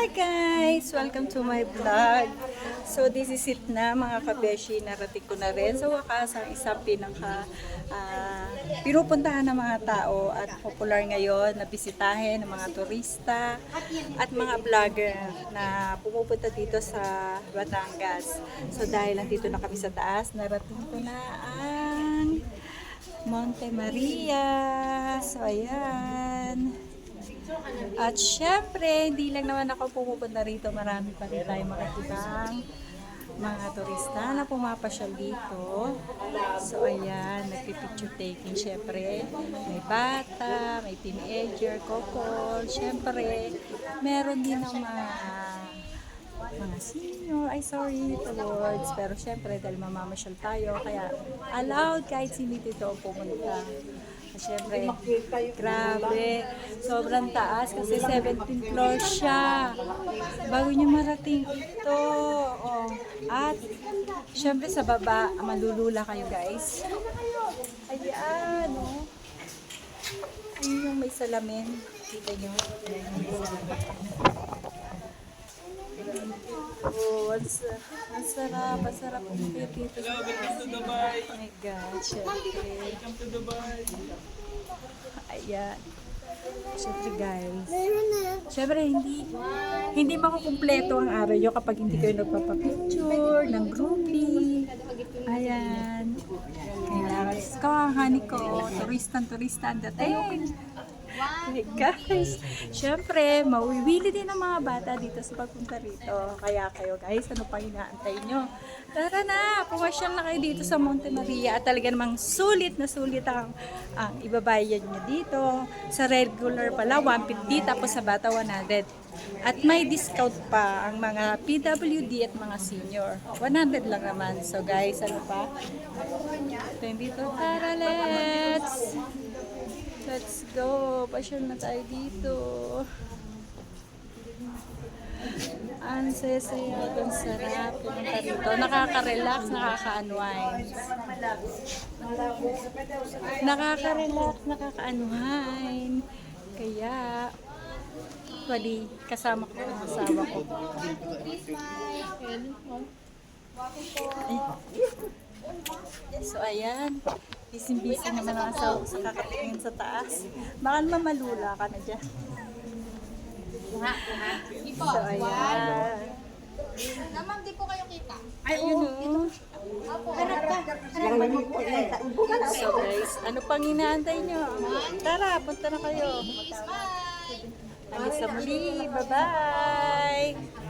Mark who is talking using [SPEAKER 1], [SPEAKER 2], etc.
[SPEAKER 1] Hi guys! Welcome to my vlog. So this is it na mga kabeshi. Narating ko na rin sa wakas ang isang pinaka ah, pinupuntahan ng mga tao at popular ngayon na bisitahin ng mga turista at mga vlogger na pumupunta dito sa Batangas. So dahil nandito na kami sa taas, narating ko na ang Monte Maria. So ayan. At syempre, hindi lang naman ako pumupunta rito. Marami pa rin tayo makikitang mga turista na pumapasyal dito. So ayan, nagpipicture taking syempre. May bata, may teenager, couple. Syempre, meron din ng mga mga senior, ay sorry the words, pero syempre dahil mamamasyal tayo, kaya allowed kahit sino dito pumunta. Syempre, grabe, sobrang taas kasi 17 floor siya. Bago niyo marating ito. Oh. At, syempre sa baba, malulula kayo guys. Ayan, oh. Ayun yung may salamin. Kita niyo? Ayan yung salamin. Oh, ang, ang sarap, ang sarap ng dito sa taas. Oh my God, syempre. Ayan. Syempre guys. Syempre hindi hindi makukumpleto ang araw nyo kapag hindi kayo nagpapapicture ng groupie. Ayan. Kaya ko, turistan turistan dating. Hey guys, syempre, mawiwili din ang mga bata dito sa pagpunta rito. Kaya kayo guys, ano pang inaantay nyo? Tara na, pumasyal na kayo dito sa Monte Maria at talaga namang sulit na sulit ang, ang ibabayad nyo dito. Sa regular pala, 150 tapos sa bata 100. At may discount pa ang mga PWD at mga senior. 100 lang naman. So guys, ano pa? Ito yung dito. Tara, let's! Let's go! Pasyal na tayo dito. Ang saya-saya, ang sarap. Pumunta dito. Nakaka-relax, nakaka-unwind. Nakaka-relax, nakaka-unwind. Kaya, pwede kasama ko ang asawa ko. Ay. So, ayan. Busy-busy naman ang asawa ko sa kakatingin sa taas. Baka naman malula ka na dyan. So, ayan.
[SPEAKER 2] Naman, di po kayo kita.
[SPEAKER 1] Ayun o.
[SPEAKER 2] Harap ka.
[SPEAKER 1] So guys, ano pang inaantay nyo? Tara, punta na kayo. Hanggang sa muli. Bye-bye.